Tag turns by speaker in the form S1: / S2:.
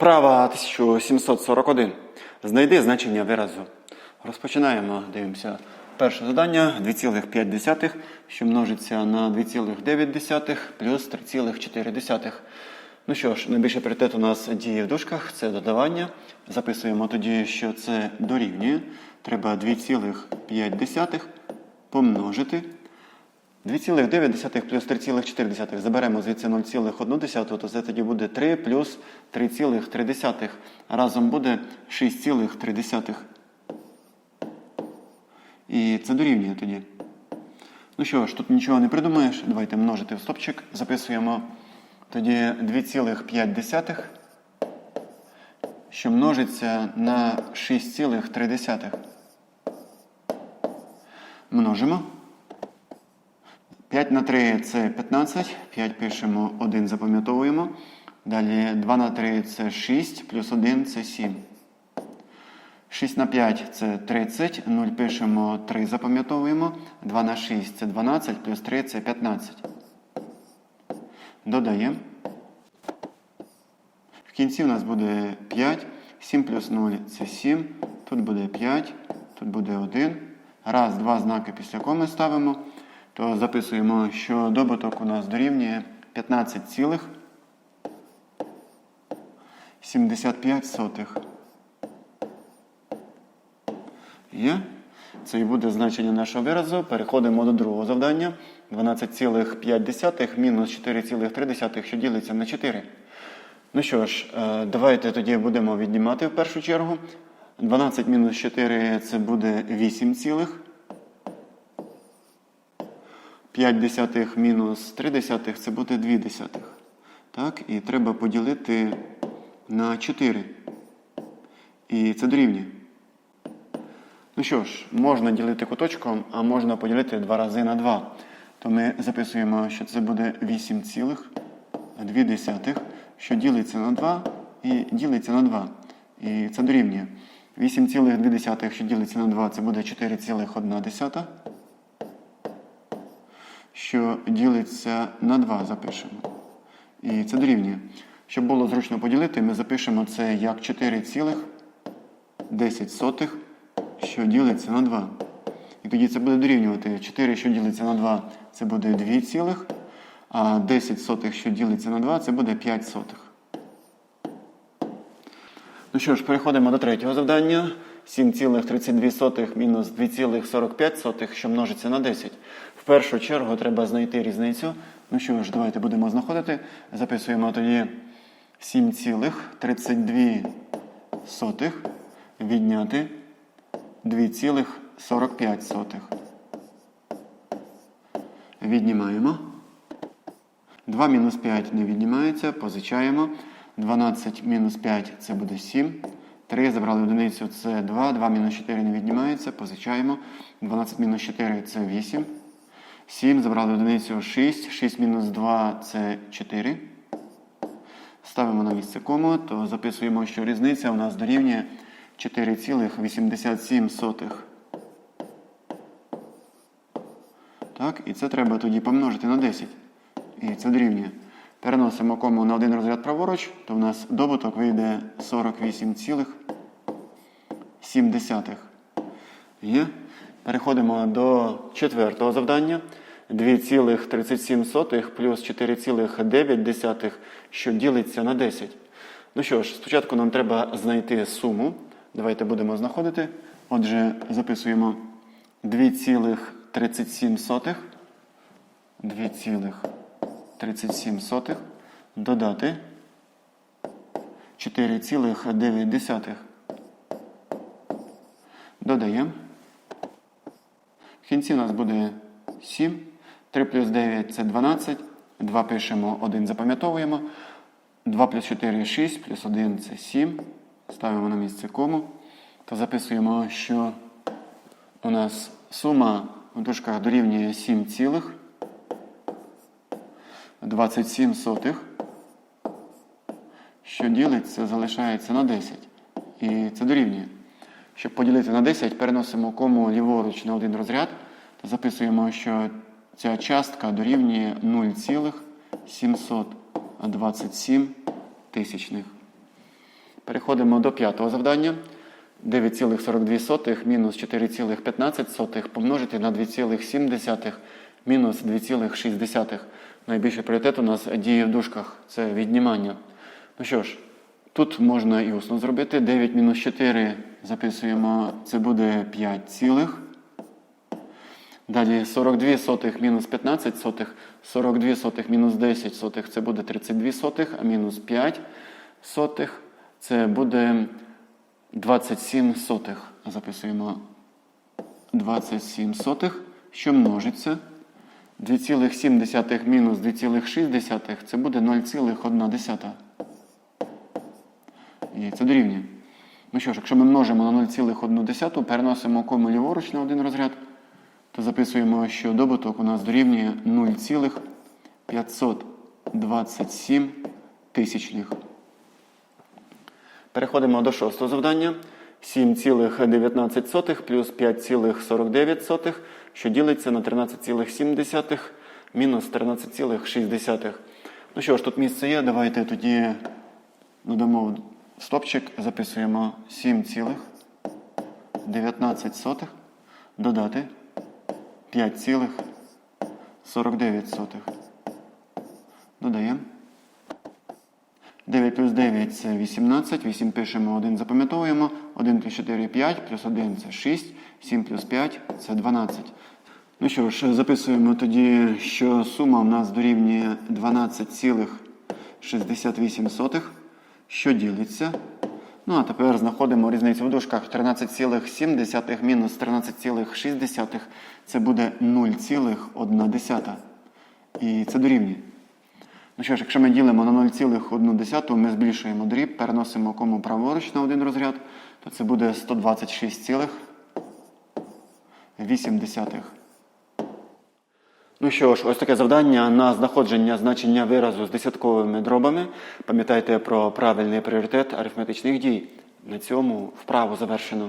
S1: Вправа 1741. Знайди значення виразу. Розпочинаємо. Дивимося. Перше завдання 2,5, що множиться на 2,9 плюс 3,4. Ну що ж, найбільший пріоритет у нас діє в дужках, це додавання. Записуємо тоді, що це дорівнює. Треба 2,5 помножити. 2,9 плюс 3,4. Заберемо звідси 0,1, то це тоді буде 3 плюс 3,3. Разом буде 6,3. І це дорівнює тоді. Ну що ж, тут нічого не придумаєш. Давайте множити в стопчик. Записуємо тоді 2,5, що множиться на 6,3. Множимо. 5 на 3 це 15, 5 пишемо, 1 запам'ятовуємо. Далі 2 на 3 це 6, плюс 1 це 7. 6 на 5 це 30, 0 пишемо, 3 запам'ятовуємо. 2 на 6 це 12, плюс 3 це 15. Додаємо. В кінці в нас буде 5, 7 плюс 0 це 7, тут буде 5, тут буде 1. Раз, два знаки після коми ставимо то записуємо, що добуток у нас дорівнює 15,75. Є. Це і буде значення нашого виразу. Переходимо до другого завдання. 12,5 мінус 4,3, що ділиться на 4. Ну що ж, е, давайте тоді будемо віднімати в першу чергу. 12 мінус 4 це буде 8 цілих. 5 десятих мінус 3 десятих це буде 2 десятих. Так, і треба поділити на 4. І це дорівнює. Ну що ж, можна ділити куточком, а можна поділити 2 рази на 2. То ми записуємо, що це буде 8,2, що ділиться на 2 і ділиться на 2. І це дорівнює. 8,2, що ділиться на 2, це буде 4,1 що ділиться на 2, запишемо. І це дорівнює. Щоб було зручно поділити, ми запишемо це як 4,10, що ділиться на 2. І тоді це буде дорівнювати 4, що ділиться на 2, це буде 2 цілих, а 10 сотих, що ділиться на 2, це буде 5 сотих. Ну що ж, переходимо до третього завдання. 7,32 мінус 2,45, що множиться на 10. В першу чергу треба знайти різницю. Ну що ж, давайте будемо знаходити. Записуємо тоді 7,32 відняти 2,45. Віднімаємо. 2 мінус 5 не віднімається, позичаємо. 12 мінус 5 це буде 7. 3 забрали одиницю це 2. 2 мінус 4 не віднімається, позичаємо. 12 мінус 4 це 8. 7 забрали одиницю 6. 6 мінус 2 це 4. Ставимо на місце кому, то записуємо, що різниця у нас дорівнює 4,87. Так, І це треба тоді помножити на 10. І це дорівнює. Переносимо кому на один розряд праворуч, то в нас добуток вийде 48,7. Є. Переходимо до четвертого завдання. 2,37 плюс 4,9, що ділиться на 10. Ну що ж, спочатку нам треба знайти суму. Давайте будемо знаходити. Отже, записуємо 2,37. 2,37 додати 4,9. Додаємо. В кінці у нас буде 7. 3 плюс 9 це 12. 2 пишемо, 1 запам'ятовуємо. 2 плюс 4 6, плюс 1 це 7. Ставимо на місце кому. То записуємо, що у нас сума в дужках дорівнює 7 цілих. 27 сотих, що ділиться, залишається на 10. І це дорівнює. Щоб поділити на 10, переносимо кому ліворуч на один розряд, то записуємо, що ця частка дорівнює 0,727 тисячних. Переходимо до п'ятого завдання. 9,42 мінус 4,15 помножити на 2,7 мінус 2,6. Найбільший пріоритет у нас діє в дужках. Це віднімання. Ну що ж, тут можна і усно зробити. 9 мінус 4 записуємо, це буде 5 цілих. Далі 42 сотих мінус 15 сотих, 42 сотих мінус 10 сотих це буде 32 сотих, а мінус 5 сотих це буде 27 сотих. Записуємо 27 сотих, що множиться. 2,7 мінус 2,6 це буде 0,1. І це дорівнює. Ну що ж, якщо ми множимо на 0,1, переносимо кому ліворуч на один розряд, то записуємо, що добуток у нас дорівнює 0,527 тисячних. Переходимо до шостого завдання. 7,19 плюс 5,49, що ділиться на 13,7 мінус 13,6. Ну що ж, тут місце є. Давайте тоді додамо стопчик, записуємо 7,19 додати 5,49. Додаємо. 9 плюс 9 це 18, 8 пишемо, 1 запам'ятовуємо, 1 плюс 4 5, плюс 1 це 6, 7 плюс 5 це 12. Ну що ж, записуємо тоді, що сума в нас дорівнює 12,68, що ділиться. Ну, а тепер знаходимо різницю в дужках 13,7 мінус 13,6. Це буде 0,1. І це дорівнює. Ну що ж, якщо ми ділимо на 0,1, ми збільшуємо дріб, переносимо кому праворуч на один розряд, то це буде 126,8. Ну що ж, ось таке завдання на знаходження значення виразу з десятковими дробами. Пам'ятайте про правильний пріоритет арифметичних дій. На цьому вправу завершено.